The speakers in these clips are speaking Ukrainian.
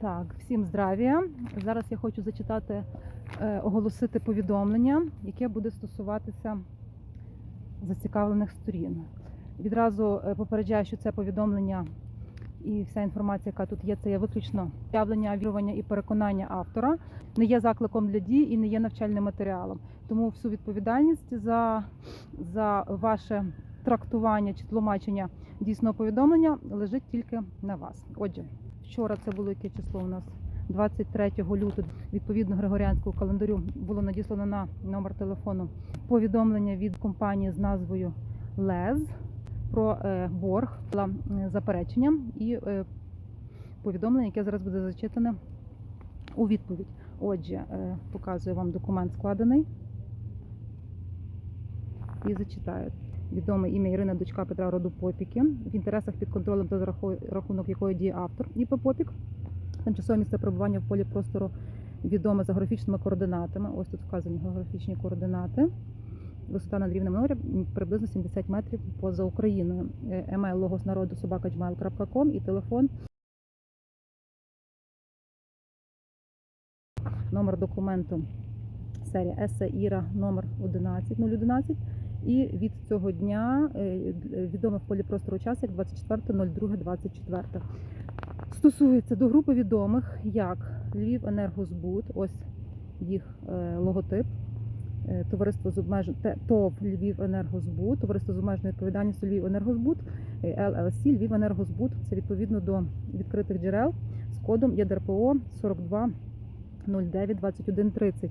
Так, всім здравія. Зараз я хочу зачитати, е, оголосити повідомлення, яке буде стосуватися зацікавлених сторін. Відразу е, попереджаю, що це повідомлення і вся інформація, яка тут є, це є виключно явлення, вірування і переконання автора, не є закликом для дій і не є навчальним матеріалом. Тому всю відповідальність за, за ваше трактування чи тлумачення дійсного повідомлення лежить тільки на вас. Отже, вчора це було яке число у нас? 23 лютого, відповідно Григоріанського календарю, було надіслано на номер телефону повідомлення від компанії з назвою ЛЕЗ про е, борг е, запереченням і е, повідомлення, яке зараз буде зачитане у відповідь. Отже, показую вам документ складений і зачитаю. Відоме ім'я Ірина, дочка Петра роду Попіки, в інтересах під контролем та за рахунок якої діє автор ІП Попік. Тимчасове місце перебування в полі простору відоме за географічними координатами. Ось тут вказані географічні координати. Висота над рівнем моря приблизно 70 метрів поза Україною. Е, Емейл логос народу собака.gmail.com і телефон. Номер документу серія ЕСА Іра номер 11011. І від цього дня е, відоме в полі простору час як 24.02.24. Стосується до групи відомих як Львів Енергозбут, ось їх е, логотип. Е, Товариство з обмежен... ТОВ Львів Енергозбут, товариство з обмеженою відповідальністю Львів Енергозбут, е, ЛЛС Львів Енергозбут. Це відповідно до відкритих джерел з кодом ЄДРПО 42 09 21 30.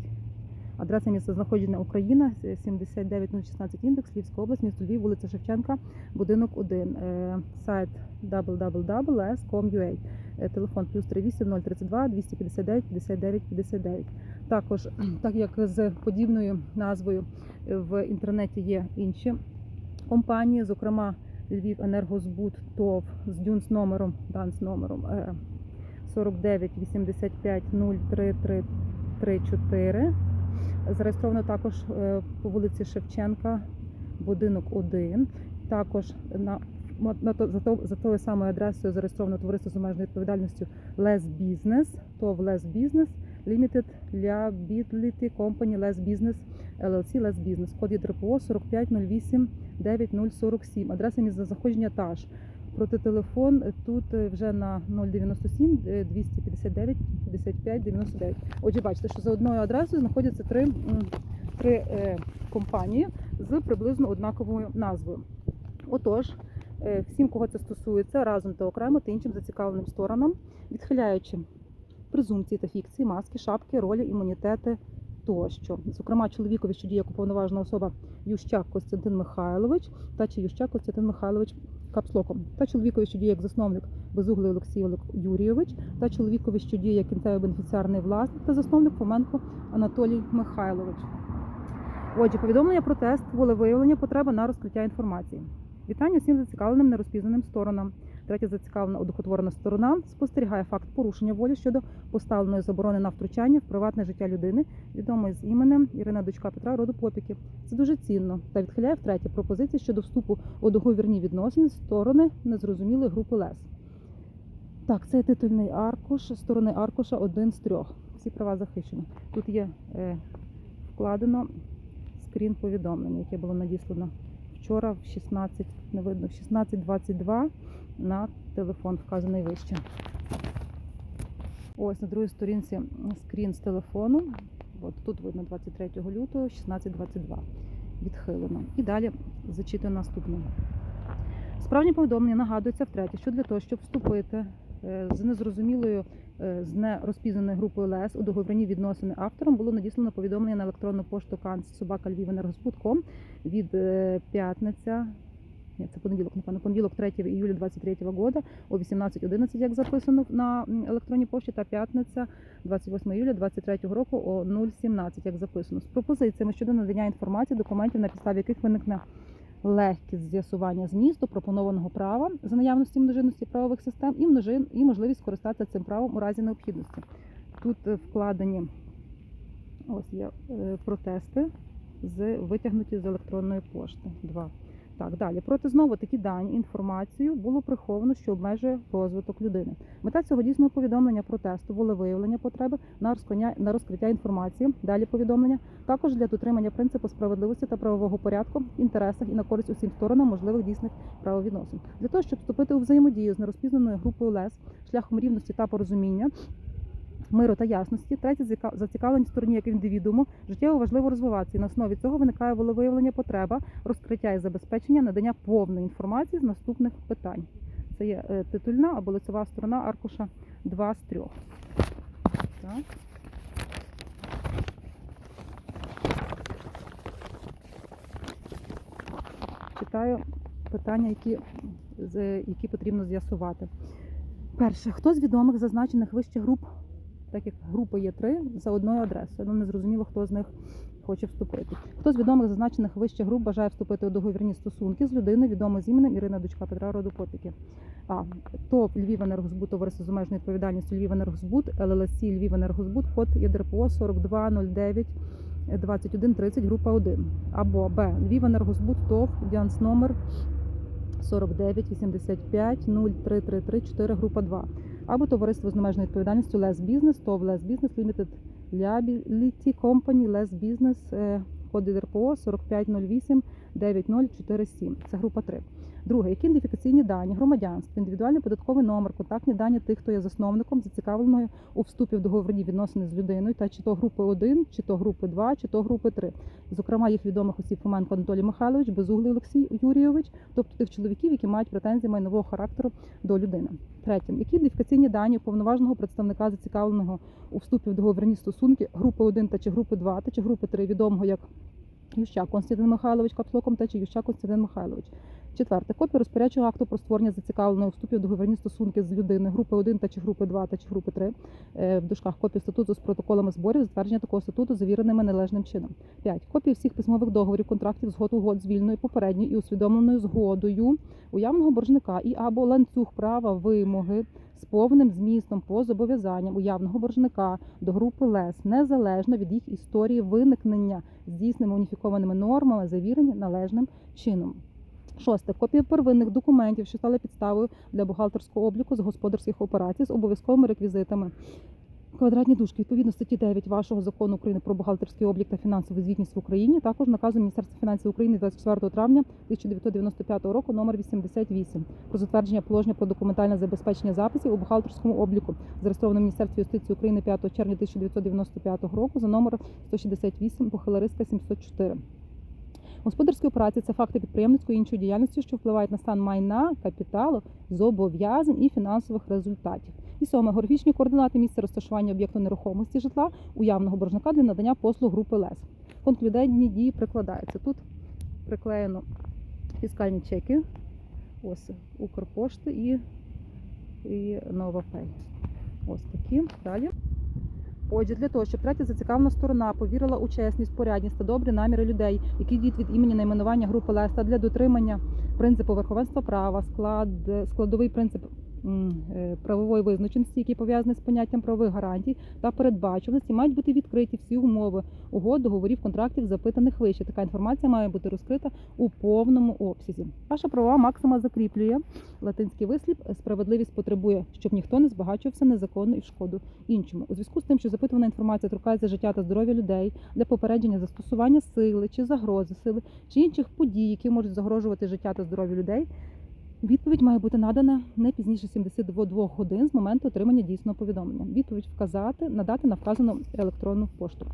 Адреса місця знаходження Україна 79016 індекс, Львівська область, місто Львів, вулиця Шевченка, будинок 1. Е, Сайт www.s.com.ua. Е, Телефон плюс 38 032 259 59 59. Також, так як з подібною назвою е, в інтернеті є інші компанії, зокрема Львів Енергозбут ТОВ з дюнс номером, данс номером е, 49 85 03 34. Зареєстровано також е, по вулиці Шевченка, будинок 1. Також на, на за, то, за тою самою адресою зареєстровано товариство з обмеженою відповідальністю Les Business, ТОВ Les Business, Limited Liability Company Les Business, LLC Les Business, код ЄДРПО 4508 9047. Адреса місця знаходження та ж. Протителефон тут е, вже на 097 е, 259 55 99. Отже, бачите, що за одною адресою знаходяться три, три е, компанії з приблизно однаковою назвою. Отож, е, всім, кого це стосується, разом та окремо та іншим зацікавленим сторонам, відхиляючи презумпції та фікції, маски, шапки, ролі, імунітети тощо. Зокрема, чоловікові, що діє як уповноважена особа Ющак Костянтин Михайлович та чи Ющак Костянтин Михайлович капслоком, та чоловікові, що діє як засновник Безуглий Олексій Юрійович, та чоловікові, що діє як кінцевий бенефіціарний власник та засновник Фоменко Анатолій Михайлович. Отже, повідомлення про тест волевиявлення потреби на розкриття інформації. Вітання всім зацікавленим нерозпізнаним сторонам. Третя зацікавлена одухотворена сторона спостерігає факт порушення волі щодо поставленої заборони на втручання в приватне життя людини, відомої з іменем Ірина Дочка Петра роду Попіки. Це дуже цінно та відхиляє втретє пропозиції щодо вступу у договірні відносини сторони незрозумілої групи ЛЕС. Так, це титульний аркуш, сторони аркуша один з трьох. Всі права захищені. Тут є е, вкладено скрін повідомлення, яке було надіслано вчора в 16, не видно, в 16.22 на телефон, вказаний вище. Ось на другій сторінці скрін з телефону. От тут видно 23 лютого, 16.22. Відхилено. І далі зачитую наступне. Справні повідомлення нагадується втретє, що для того, щоб вступити з незрозумілою, е, з нерозпізнаною групою ЛЕС у договірні відносини автором, було надіслано повідомлення на електронну пошту собака Львівенергоспутком від е, п'ятниця. Ні, це понеділок, напевно, понеділок 3 іюля 23 года о 18.11, як записано на електронній пошті, та п'ятниця 28 іюля 23 року о 0.17, як записано, з пропозиціями щодо надання інформації, документів, на підставі яких виникне легкість з'ясування змісту пропонованого права за наявності множинності правових систем і множин і можливість скористатися цим правом у разі необхідності. Тут е, вкладені ось є е, протести з витягнуті з електронної пошти. Два. Так, далі. Проте знову такі дані, інформацію було приховано, що обмежує розвиток людини. Мета цього дійсного повідомлення протесту, волевиявлення потреби на розкриття інформації. Далі повідомлення також для дотримання принципу справедливості та правового порядку в інтересах і на користь усім сторонам можливих дійсних правовідносин. Для того, щоб вступити у взаємодію з нерозпізнаною групою ЛЕС шляхом рівності та порозуміння. Миру та ясності, третє зіка- зацікавлені стороні як індивідууму життєво важливо розвиватися. І на основі цього виникає волевиявлення потреба, розкриття і забезпечення надання повної інформації з наступних питань. Це є е, титульна або лицева сторона аркуша 2 з 3. Так. Читаю питання, які, які потрібно з'ясувати. Перше, хто з відомих зазначених вище груп, так як групи є три, за одною адресою. Ну, не зрозуміло, хто з них хоче вступити. Хто з відомих зазначених вище груп бажає вступити у договірні стосунки з людиною, відомою з іменем Ірина Дочка Петра роду Потики. А. ТОП Львів Енергозбут, товариство з обмеженою відповідальністю Львів Енергозбут, ЛЛСі Львів Енергозбут, код ЄДРПО 4209 2130, група 1. Або Б. Львів Енергозбут, ТОВ, Діанс номер 49 85 0333 4, група 2. Або товариство з обмеженою відповідальністю Less Business, ТОВ Less Business Limited Liability Company Business, е, код ЄДРПО 4508 9047. Це група 3. Друге, які ідентифікаційні дані, громадянство, індивідуальний податковий номер, контактні дані тих, хто є засновником, зацікавленою у вступі в договірні відносини з людиною, та чи то групи 1, чи то групи 2, чи то групи 3. Зокрема, їх відомих осіб Фоменко Анатолій Михайлович, Безуглий Олексій Юрійович, тобто тих чоловіків, які мають претензії майнового характеру до людини. Третє, які ідентифікаційні дані уповноваженого представника зацікавленого у вступі в договірні стосунки групи 1 та чи групи 2, та чи групи 3, відомого як Ющак Константин Михайлович капслоком та чи Ющак Константин Михайлович. Четверте, копія розпорядчого акту про створення зацікавленого вступі в договірні стосунки з людиною групи 1 та чи групи 2 та чи групи 3, е, в дужках копію статуту з протоколами зборів, затвердження такого статуту завіреними належним чином. 5. Копії всіх письмових договорів, контрактів, згод угод з вільною, попередньою і усвідомленою згодою уявного боржника і або ланцюг права вимоги з повним змістом по зобов'язанням уявного боржника до групи ЛЕС незалежно від їх історії виникнення здійсненими уніфікованими нормами, завірені належним чином. Шосте копія первинних документів, що стали підставою для бухгалтерського обліку з господарських операцій з обов'язковими реквізитами. Квадратні дужки відповідно статті 9 вашого закону України про бухгалтерський облік та фінансову звітність в Україні. Також наказу Міністерства фінансів України 24 травня 1995 року номер 88 про затвердження положення про документальне забезпечення записів у бухгалтерському обліку, зареєстровано Міністерстві юстиції України 5 червня 1995 року за номером 168 Бухгалериська 704. Господарські операції це факти підприємницької іншої діяльності, що впливають на стан майна, капіталу, зобов'язань і фінансових результатів. І сьоме географічні координати місця розташування об'єкту нерухомості житла уявного боржника для надання послуг групи ЛЕС. Конклюдентні дії прикладаються. Тут приклеєно фіскальні чеки, ось Укрпошти і, і Новапей. Ось такі. Далі. Отже, для того, щоб третя зацікавлена сторона повірила у чесність, порядність та добрі наміри людей, які діють від імені найменування групи Леста для дотримання принципу верховенства права, склад, складовий принцип правової визначеності, який пов'язаний з поняттям правових гарантій та передбачуваності, мають бути відкриті всі умови угод, договорів, контрактів, запитаних вище. Така інформація має бути розкрита у повному обсязі. Ваша правова максима закріплює латинський вислів справедливість потребує, щоб ніхто не збагачувався незаконно і в шкоду іншому. У зв'язку з тим, що запитувана інформація торкається життя та здоров'я людей для попередження застосування сили чи загрози сили чи інших подій, які можуть загрожувати життя та здоров'ю людей. Відповідь має бути надана не пізніше 72 годин з моменту отримання дійсного повідомлення. Відповідь вказати, надати на вказану електронну пошту.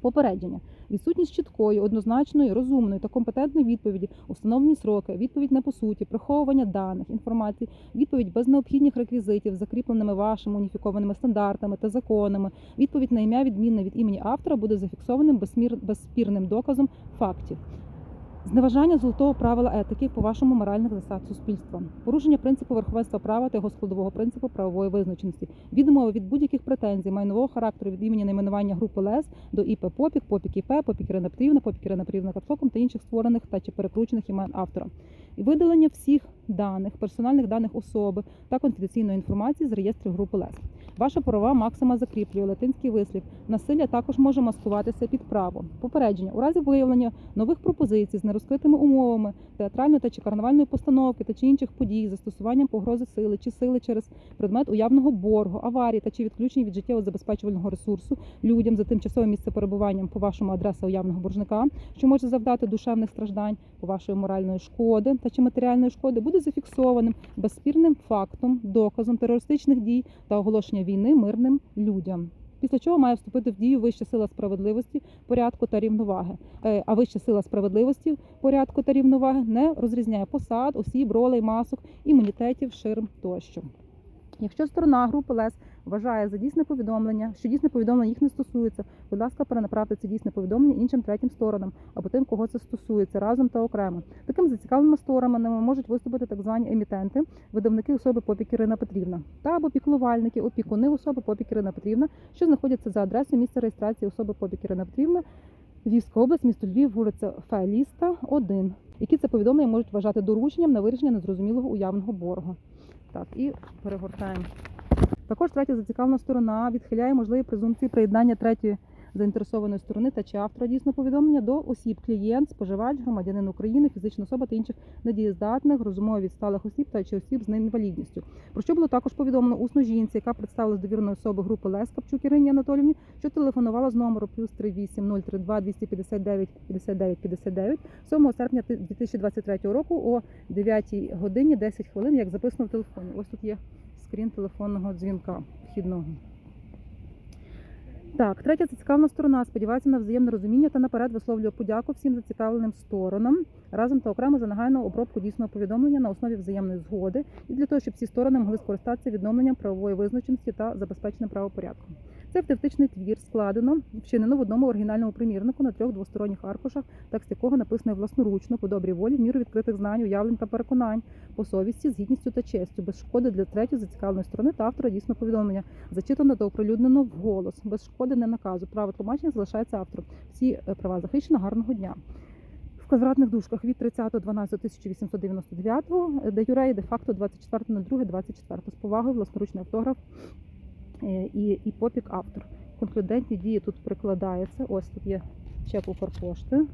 Попередження. Відсутність чіткої, однозначної, розумної та компетентної відповіді, у встановлені сроки, відповідь не по суті, приховування даних, інформації, відповідь без необхідних реквізитів, закріпленими вашими уніфікованими стандартами та законами. Відповідь на ім'я відмінне від імені автора буде зафіксованим безспірним доказом фактів. Зневажання золотого правила етики по вашому моральних засад суспільства, порушення принципу верховенства права та його складового принципу правової визначеності, відмови від будь-яких претензій майнового характеру від імені найменування групи ЛЕС до ІП Попік, Попік ІП, Попік Ірина Петрівна, Попік Ірина Петрівна Капсоком та інших створених та чи перекручених імен автора. І видалення всіх даних, персональних даних особи та конфіденційної інформації з реєстрів групи ЛЕС. Ваша правова максима закріплює латинський вислів. Насилля також може маскуватися під право. Попередження у разі виявлення нових пропозицій з нерозкритими умовами театральної та чи карнавальної постановки та чи інших подій, застосуванням погрози сили чи сили через предмет уявного боргу, аварії та чи відключення від життєво забезпечувального ресурсу людям за тимчасовим місце перебуванням по вашому адреса уявного боржника, що може завдати душевних страждань по вашої моральної шкоди та чи матеріальної шкоди, буде зафіксованим безспірним фактом, доказом терористичних дій та оголошення війни мирним людям. Після чого має вступити в дію вища сила справедливості, порядку та рівноваги. Е, А вища сила справедливості, порядку та рівноваги не розрізняє посад, осіб, ролей, масок, імунітетів, ширм тощо. Якщо сторона групи ЛЕС вважає за дійсне повідомлення, що дійсне повідомлення їх не стосується, будь ласка, перенаправте це дійсне повідомлення іншим третім сторонам або тим, кого це стосується, разом та окремо. Таким зацікавленими сторонами можуть виступити так звані емітенти, видавники особи попік Ірина Петрівна та або піклувальники, опікуни особи попік Ірина Петрівна, що знаходяться за адресою місця реєстрації особи попік Ірина Петрівна, Львівська область, місто Львів, вулиця Феаліста, 1, які це повідомлення можуть вважати дорученням на вирішення незрозумілого уявного боргу. Так, і перегортаємо. Також третя зацікавлена сторона відхиляє можливі презумпції приєднання третьої заінтересованої сторони та чи автора дійсного повідомлення до осіб, клієнт, споживач, громадянин України, фізична особа та інших недієздатних, розумово відсталих осіб та чи осіб з інвалідністю. Про що було також повідомлено усно жінці, яка представилась довіреною особи групи Лес Капчук Ірині Анатолівні, що телефонувала з номеру плюс 38032 259 59 59 7 серпня 2023 року о 9 годині 10 хвилин, як записано в телефоні. Ось тут є скрін телефонного дзвінка вхідного. Так, третя зацікавлена сторона. Сподівається на взаємне розуміння та наперед висловлює подяку всім зацікавленим сторонам. Разом та окремо за нагальну обробку дійсного повідомлення на основі взаємної згоди. І для того, щоб всі сторони могли скористатися відновленням правової визначеності та забезпеченим правопорядком. Це автентичний твір складено, вчинено в одному оригінальному примірнику на трьох двосторонніх аркушах, текст якого написаний власноручно, по добрій волі, в міру відкритих знань, уявлень та переконань, по совісті, з гідністю та честю, без шкоди для третьої зацікавленої сторони та автора дійсного повідомлення, зачитано та оприлюднено вголос, без шкоди не наказу. Право тлумачення залишається автором. Всі е, права захищено. Гарного дня. В квадратних дужках від 30.12.1899, де юре і де-факто 24.02.24. З повагою власноручний автограф е, і, і попік автор. Конклюдентні дії тут прикладаються. Ось тут є чек Укрпошти.